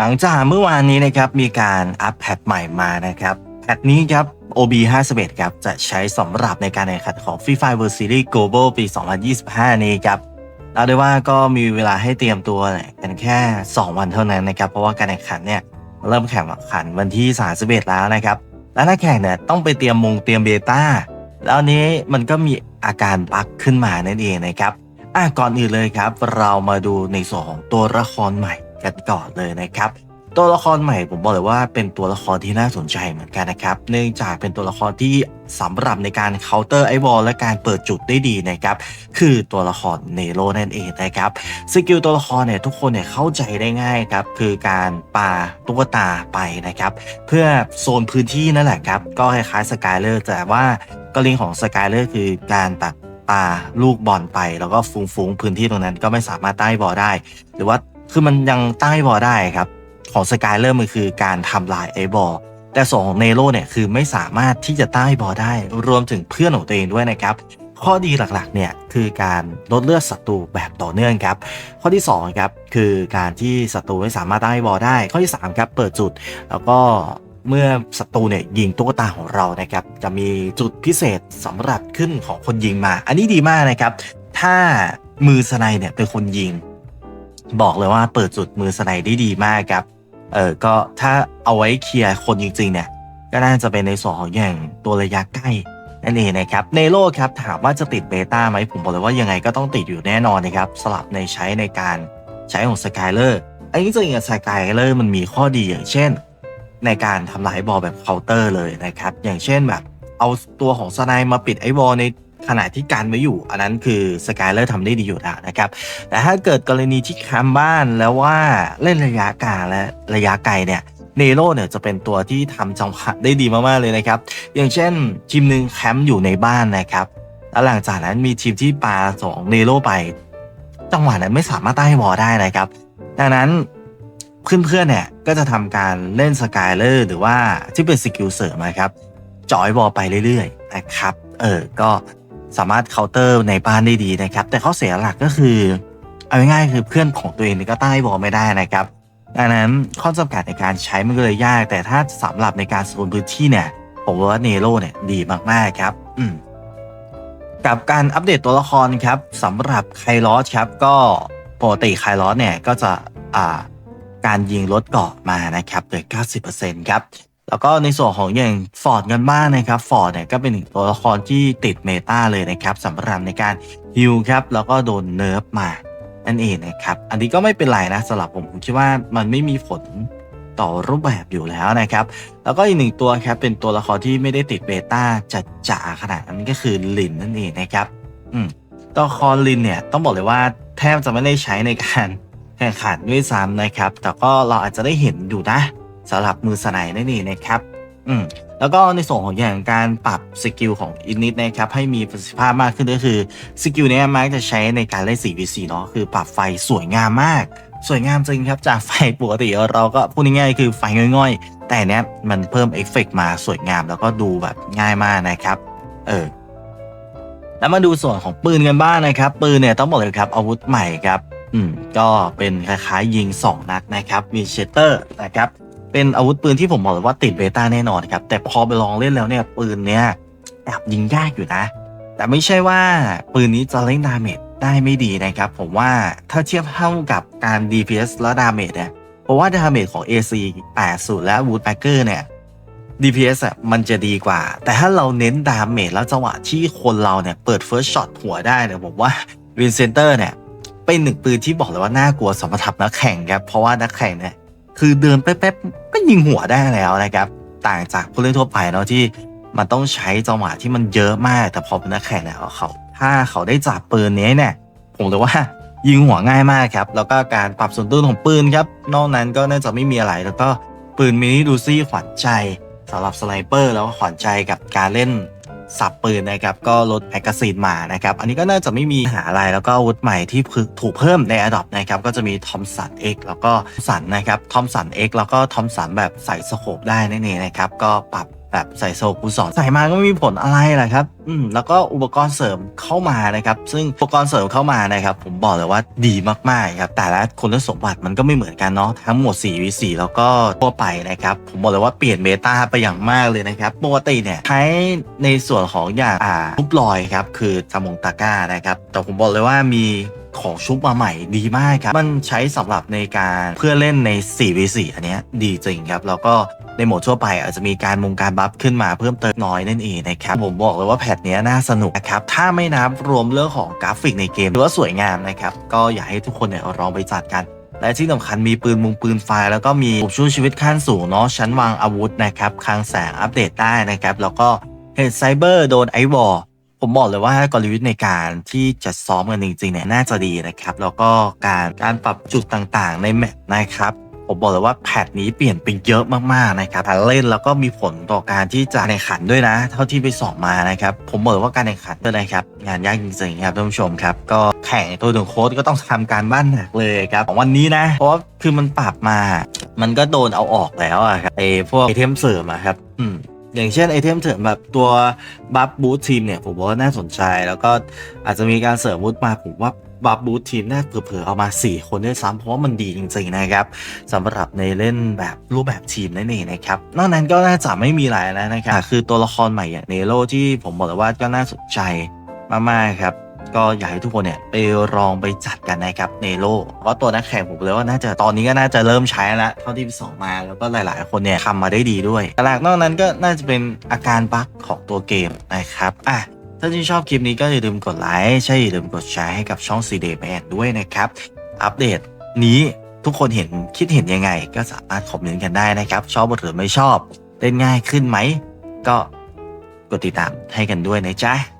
หลังจากเมื่อวานนี้นะครับมีการอัปแพทใหม่มานะครับแพทนี้ครับ OB 51ครับจะใช้สำหรับในการแข่งขันของ FIFA World Series Global ปี 2025 นี้ครับเราได้ว่าก็มีเวลาให้เตรียมตัวกันแค่ 2 วันเท่านั้นนะครับ เพราะว่าการแข่งขันเนี่ยเริ่มแข่งขันวันที่ 31 แล้วนะครับและนักแข่งเนี่ยต้องไปเตรียมมงเตรียมเบต้าแล้วนนี้มันก็มีอาการบั๊กขึ้นมานั่นเองนะครับอะก่อนอื่นเลยครับ เรามาดูในส่วนของตัวละครใหม่ กันก่อนเลยนะครับ ตัวละครใหม่ผมบอกเลยว่าเป็นตัวละครที่น่าสนใจเหมือนกันนะครับ เนื่องจากเป็นตัวละครที่สำหรับในการเคาน์เตอร์ไอวอลและการเปิดจุดได้ดีนะครับ คือตัวละครเนโรนั่นเองนะครับสกิลตัวละครเนี่ยทุกคนเนี่ยเข้าใจได้ง่ายครับ คือการปาตุ๊กตาไปนะครับ เพื่อโซนพื้นที่นั่นแหละครับ ก็คล้ายๆสกายเลอร์แต่ว่ากรณีของสกายเลอร์คือการตัดปาลูกบอลไป แล้วก็ฟุ้งๆพื้นที่ตรงนั้นก็ไม่สามารถใต้บอลได้ หรือว่า คือมันยังใต้บอได้ครับ ของสกายเลอร์มันคือการทำลายไอ้บอแต่ส่วนของเนโรเนี่ยคือไม่สามารถที่จะใต้บอได้ รวมถึงเพื่อนของตัวเองด้วยนะครับ ข้อดีหลักๆเนี่ยคือการลดเลือดศัตรูแบบต่อเนื่องครับ ข้อที่2ครับคือการที่ศัตรูไม่สามารถใต้บอได้ ข้อที่3ครับเปิดจุดแล้วก็เมื่อศัตรูเนี่ยยิงตุ๊กตาของเรานะครับ จะมีจุดพิเศษสำหรับขึ้นของคนยิงมา อันนี้ดีมากนะครับ ถ้ามือสไนเนี่ยเป็นคนยิง บอกเลยว่าเปิดจุดมือสไนได้ดีมากครับ เออก็ถ้าเอาไว้เคลียร์คนจริงๆเนี่ยก็น่าจะเป็นในส่วนของอย่างตัวระยะใกล้นั่นเองนะครับเนโรครับถามว่าจะติดเบต้าไหมผมบอกเลยว่ายังไงก็ต้องติดอยู่แน่นอนนะครับสลับในใช้ในการใช้ของสกายเลอร์อันนี้จริงๆสกายเลอร์มันมีข้อดีอย่างเช่น ในการทำลายบอลแบบเคาน์เตอร์เลยนะครับอย่างเช่นแบบเอาตัวของสไนมาปิดไอ้บอลใน ขณะที่การไว้อยู่ อันนั้นคือสกายเลอร์ทำได้ดีอยู่แล้วนะครับ แต่ถ้าเกิดกรณีที่แคมป์บ้านแล้วว่าเล่นระยะกลางและระยะไกลเนี่ยเนโรเนี่ยจะเป็นตัวที่ทำจังหวะได้ดีมากๆเลยนะครับ อย่างเช่นทีมหนึ่งแคมป์อยู่ในบ้านนะครับแล้วหลังจากนั้นมีทีมที่ปาสองเนโรไป จังหวะนั้นไม่สามารถใต้บอลได้นะครับ ดังนั้นเพื่อนๆเนี่ยก็จะทำการเล่นสกายเลอร์หรือว่าที่เป็นสกิลเสริมนะครับจอยบอลไปเรื่อยๆนะครับ เออ ก็ สามารถเคาน์เตอร์ในบ้านได้ดีนะครับ แต่ข้อเสียหลักก็คือ เอาง่ายๆคือเพื่อนของตัวเองก็ใต้บอลไม่ได้นะครับดังนั้นข้อจำกัดในการใช้มันก็เลยยาก แต่ถ้าสำหรับในการโซนพื้นที่เนี่ยผมว่าเนโรเนี่ยดีมากๆครับ อืมกับการอัปเดตตัวละครครับสำหรับไคลอสครับ ก็ปกติไคลอสเนี่ยก็จะอ่าการยิงลดเกาะมานะครับเหลือ90%ครับ แล้วก็ในส่วนของอย่างฟอร์ดกันบ้างนะครับฟอร์ดเนี่ยก็เป็นหนึ่งตัวละครที่ติดเมตาเลยนะครับสำหรับในการฮิลครับแล้วก็โดนเนิร์ฟมานั่นเองนะครับอันนี้ก็ไม่เป็นไรนะสำหรับผมผมคิดว่ามันไม่มีผลต่อรูปแบบอยู่แล้วนะครับ แล้วก็อีกหนึ่งตัวครับเป็นตัวละครที่ไม่ได้ติดเบต้าจัดจ๋าขนาดนั้นก็คือลินนั่นเองนะครับอืมตัวละครลินเนี่ยต้องบอกเลยว่าแทบจะไม่ได้ใช้ในการแข่งขันด้วยซ้ำนะครับ แต่ก็เราอาจจะได้เห็นอยู่นะ สำหรับมือสไนนั่นเองนะครับ อืมแล้วก็ในส่วนของอย่างการปรับสกิลของอินนิดนะครับให้มีประสิทธิภาพมากขึ้นก็คือสกิลเนี้ยมักจะใช้ในการเล่น 4v4 เนาะคือปรับไฟสวยงามมาก สวยงามจริงครับจากไฟปกติเราก็พูดง่ายๆคือไฟง่อยๆ แต่เนี้ยมันเพิ่มเอฟเฟกมาสวยงามแล้วก็ดูแบบง่ายมากนะครับเออแล้วมาดูส่วนของปืนกันบ้างนะครับ ปืนเนี่ยต้องบอกเลยครับอาวุธใหม่ครับอืมก็เป็นคล้ายๆยิง 2 นัดนะครับมีเชเตอร์นะครับ เป็นอาวุธปืนที่ผมบอกเลยว่าติดเบต้าแน่นอนครับ แต่พอไปลองเล่นแล้วเนี่ยปืนเนี้ยแอบยิงยากอยู่นะ แต่ไม่ใช่ว่าปืนนี้จะเล่นดาเมจได้ไม่ดีนะครับ ผมว่าถ้าเทียบเท่ากับการ DPS และดาเมจเนี่ยเพราะว่าดาเมจของ AC 80 และ Woodpecker เนี่ย DPS อะมันจะดีกว่า แต่ถ้าเราเน้นดาเมจแล้วจังหวะที่คนเราเนี่ยเปิด First Shot หัวได้เนี่ยผมว่า Win Center เนี่ยเป็นหนึ่งปืนที่บอกเลยว่าน่ากลัวสำหรับนักแข่งครับ เพราะว่านักแข่งเนี่ยคือเดินแป๊บ ยิงหัวได้แล้วนะครับ ต่างจากผู้เล่นทั่วไปเนาะที่มันต้องใช้จังหวะที่มันเยอะมาก แต่พอเป็นนักแข่งเนี่ยเขา ถ้าเขาได้จับปืนนี้เนี่ยผมเลยว่ายิงหัวง่ายมากครับ แล้วก็การปรับส่วนต้นของปืนครับ นอกนั้นก็น่าจะไม่มีอะไร แล้วก็ปืนมินิดูซี่ขวัญใจสำหรับสไนเปอร์แล้วก็ขวัญใจกับการเล่น สับปืนนะครับ ก็ลดแมกกาซีนมานะครับ อันนี้ก็น่าจะไม่มีปัญหาอะไรแล้วก็อาวุธใหม่ที่ถูกเพิ่มในอดอปนะครับ ก็จะมีทอมสันเอ็กแล้วก็สันนะครับทอมสันเอ็กแล้วก็ทอมสันแบบใส่สโคปได้นั่นเองนะครับ ก็ปรับ แบบใส่โซคูสองใส่มาก็ไม่มีผลอะไรแหละครับอืมแล้วก็อุปกรณ์เสริมเข้ามานะครับซึ่งอุปกรณ์เสริมเข้ามานะครับผมบอกเลยว่าดีมากๆครับแต่ละคุณสมบัติมันก็ไม่เหมือนกันเนาะทั้งหมด4 v 4แล้วก็ทั่วไปนะครับผมบอกเลยว่าเปลี่ยนเมตาไปอย่างมากเลยนะครับปกติเนี่ยใช้ในส่วนของอย่างอ่าทุบลอยครับคือซามงตาก้านะครับแต่ผมบอกเลยว่ามี ของชุบมาใหม่ดีมากครับ มันใช้สำหรับในการเพื่อเล่นใน 4v4 อันเนี้ยดีจริงครับ แล้วก็ในโหมดทั่วไปอาจจะมีการมงการบัฟขึ้นมาเพิ่มเติมน้อยนั่นเองนะครับ ผมบอกเลยว่าแพทเนี้ยน่าสนุกนะครับ ถ้าไม่นับรวมเรื่องของกราฟิกในเกมหรือว่าสวยงามนะครับ ก็อยากให้ทุกคนเนี่ยลองไปจัดกันและที่สำคัญมีปืนมุงปืนไฟแล้วก็มีปุ่มช่วยชีวิตขั้นสูงเนาะชั้นวางอาวุธนะครับคลังแสงอัปเดตได้นะครับ แล้วก็เหตุไซเบอร์โดนไอวอร์ ผมบอกเลยว่ากลยุทธ์ในการที่จะซ้อมกันจริงๆเนี่ยน่าจะดีนะครับ แล้วก็การการปรับจุดต่างๆ ในแมปนะครับผมบอกเลยว่าแพทนี้เปลี่ยนไปเยอะมากๆนะครับการเล่นแล้วก็มีผลต่อการที่จะแข่งขันด้วยนะ เท่าที่ไปสอบมานะครับ ผมบอกเลยว่าการแข่งขันเนี่ยนะครับ งานยากจริงๆครับท่านผู้ชมครับ ก็แข่งตัวหนึ่งโค้ดก็ต้องทำการบ้านหนักเลยครับของวันนี้นะ เพราะว่าคือมันปรับมา มันก็โดนเอาออกแล้วอะครับไอ้พวกไอเทมเสริมอะครับ อืม อย่างเช่นไอเทมเสริมแบบตัวบัฟบูททีมเนี่ยผมว่าน่าสนใจ แล้วก็อาจจะมีการเสริมบูทมาผมว่าบัฟบูททีมน่าเผื่อๆเอามา 4 คนด้วยซ้ำเพราะว่ามันดีจริงๆนะครับสำหรับในเล่นแบบรูปแบบทีมนั่นเองนะครับนอกนั้นก็น่าจะไม่มีอะไรแล้วนะครับคือตัวละครใหม่อย่างเนโรที่ผมบอกเลยว่าก็น่าสนใจมากๆครับ ก็อยากให้ทุกคนเนี่ยไปลองไปจัดกันนะครับเนโรเพราะตัวนักแข่งผมเลยว่าน่าจะตอนนี้ก็น่าจะเริ่มใช้แล้วเท่าที่สองมาแล้วก็หลาย ๆ คนเนี่ยทำมาได้ดีด้วยแต่หลักนอกนั้นก็น่าจะเป็นอาการบั๊กของตัวเกมนะครับอะถ้าที่ชอบคลิปนี้ก็อย่าลืมกดไลค์ใช่อย่าลืมกดแชร์ให้กับช่อง c d m a n ด้วยนะครับ อัปเดตนี้ทุกคนเห็นคิดเห็นยังไง ก็สามารถคอมเมนต์กันได้นะครับ ชอบหรือไม่ชอบเล่นง่ายขึ้นไหม ก็กดติดตามให้กันด้วยนะจ๊ะ